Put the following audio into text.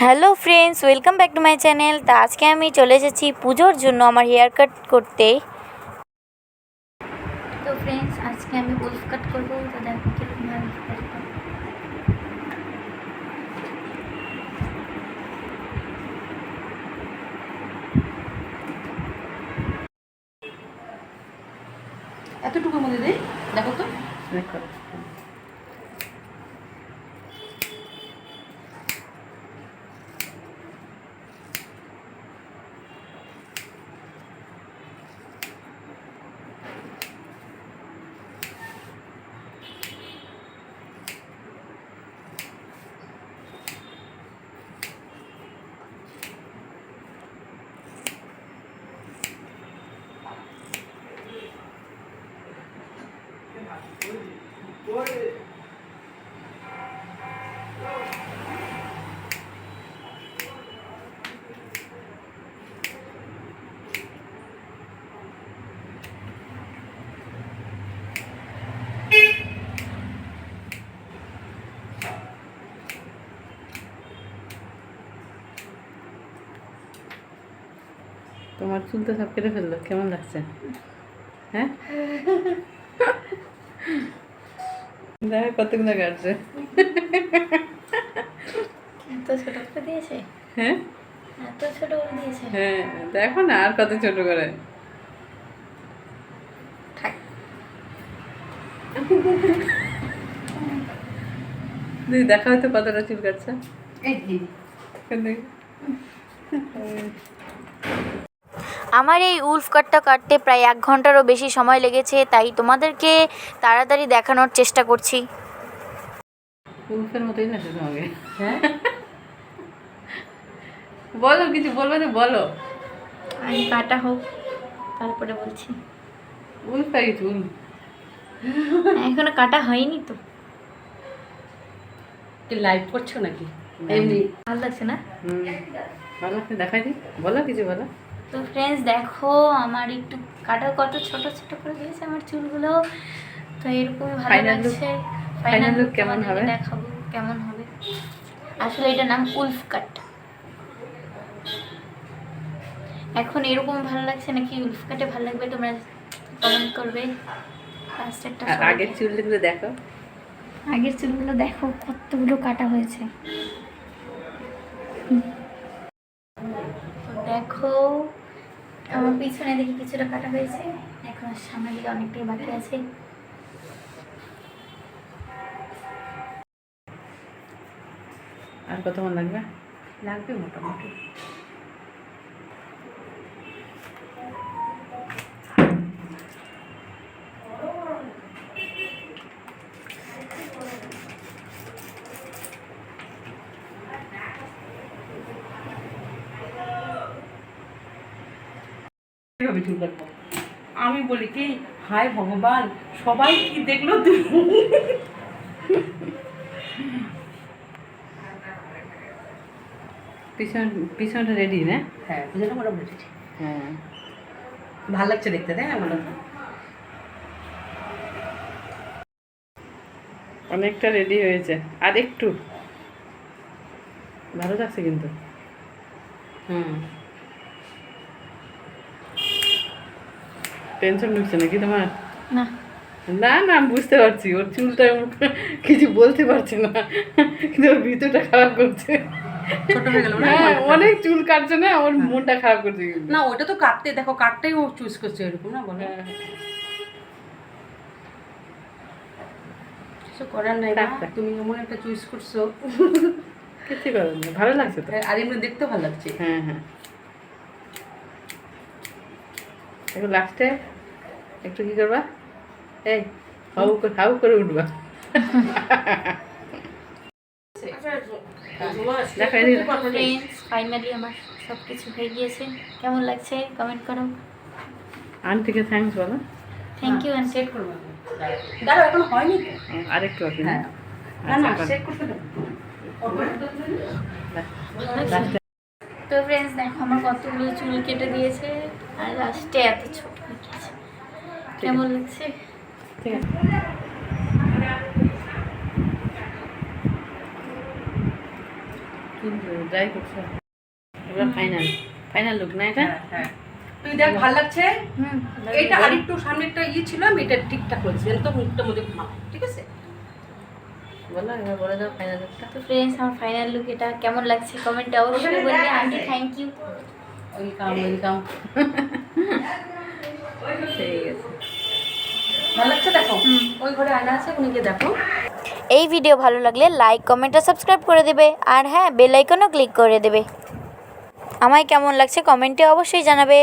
Hello friends welcome back to my channel. তা আজকে আমি চলে এসেছি পুজোর জন্য আমার হেয়ার কাট করতে। তো ফ্রেন্ডস আজকে আমি উলফ কাট করব তো দেখো কীরকম ভাবে cut করব। এতটুকুর মধ্যে দিই দেখো তো। তোমার চুল তো সব কেটে ফেলল কেমন লাগছে? হ্যাঁ? দেখো কতগুলো কাটছে? এত ছোট করে দিয়েছে? হ্যাঁ? এত ছোট করে দিয়েছে? হ্যাঁ দেখো না আর কত ছোট করে। দিদি দেখা হয়তো কতটা চুল কাটছে এই দিই দেখি। আমার এই উলফ কাটটা কাটতে প্রায় এক ঘন্টারও বেশি সময় লেগেছে তাই তোমাদেরকে তাড়াতাড়ি দেখানোর চেষ্টা করছি। উল্ফের মতোই না তোমাকে হ্যাঁ? বলো কিছু বলবে তো বলো। আমি কাটা হোক তারপরে বলছি। উল্ফ পাই চুল এখনও কাটা হয়নি তো। কি লাইভ করছ নাকি? এমনি ভালো লাগছে না? হুম ভালো দেখাই দি বলো কিছু বলো। তো ফ্রেন্ডস দেখো আমার একটু কাটা কত ছোট ছোট করে দিয়েছে আমার চুলগুলো। তো এরকমই ভালো লাগছে। Look look কেমন হবে? দেখাবো কেমন হবে। আসলে এটার নাম উলফ কাট। এখন এরকম ভালো লাগছে নাকি উলফ কাটে ভালো লাগবে? তোমরা কমেন্ট করবে। লাস্ট একটা আর আগের চুলগুলো দেখো। আগের চুলগুলো দেখো কতগুলো কাটা হয়েছে। তো দেখো আমার পিছনে দেখি কিছুটা কাটা হয়েছে। এখন সামনে দিকে অনেকটাই বাকি আছে। আর কতক্ষণ লাগবে? লাগবে মোটামুটি। কীভাবে চুল কাটবো আমি বলি কি হায় ভগবান সবাই কি দেখল পিছন পিছনটা রেডি না? হ্যাঁ বুঝলাম মোটামুটি ঠিক হ্যাঁ। ভালো লাগছে দেখতে তাই না? অনেকটা রেডি হয়েছে। আর একটু। ভালো লাগছে কিন্তু। হুম। টেনশন ঢুকছে নাকি তোমার? না। না না আমি বুঝতে পারছি। ওর চুলটা কিছু বলতে পারছে না। কিন্তু ওর ভিতরটা খারাপ করছে। ছোট হয়ে হ্যাঁ অনেক চুল কাটছে না ওর মনটা খারাপ করছে না ওটা তো কাটতে দেখো কাটতেই ও চুজ করছে এরকম না বলো? হ্যাঁ, কিছু করার নাই। তুমি এমন একটা চুজ করছ। কিছু করার নেই ভালো লাগছে তো। আর এমনি দেখতে ভালো লাগছে। হ্যাঁ হ্যাঁ। এখন লাস্টে একটু কি করবা? এই হাউ করে হাউ করে উঠবা। ফাইনালি আমার সব কিছু হয়ে গিয়েছে। কেমন লাগছে? কমেন্ট করো। আন্টিকে থ্যাঙ্কস বলো। থ্যাংক ইউ অ্যান্ড সেট করব দাঁড়াও এখন হয়নি আরেকটু আছে না? না না সেট করতে দেবো লাস্টে তো ফ্রেন্ডস দেখো আমার কতগুলো চুল কেটে দিয়েছে আর লাস্টে এত ছোট হয়ে গেছে কেমন লাগছে? ঠিক আছে। ড্রাই করছ। এবার ফাইনাল ফাইনাল লুক না এটা? হ্যাঁ হ্যাঁ। তুই দেখ ভালো লাগছে? হুম এইটা আরেকটু সামনে একটা ইয়ে ছিল আমি এটা ঠিকঠাক করেছি তো মধ্যে ঘুমা ঠিক আছে? বলো এবার বলে দাও ফাইনাল লুকটা তো ফ্রেন্ডস আমার ফাইনাল লুক এটা কেমন লাগছে? কমেন্টে অবশ্যই বলবে। Aunty thank you welcome welcome ঠিক আছে ভালো লাগছে দেখো? ওই ঘরে আয়না আছে উনিকে দেখো। এই ভিডিও ভালো লাগলে লাইক কমেন্ট আর সাবস্ক্রাইব করে দেবে। আর হ্যাঁ বেল আইকনও ক্লিক করে দেবে। আমায় কেমন লাগছে কমেন্টে অবশ্যই জানাবে।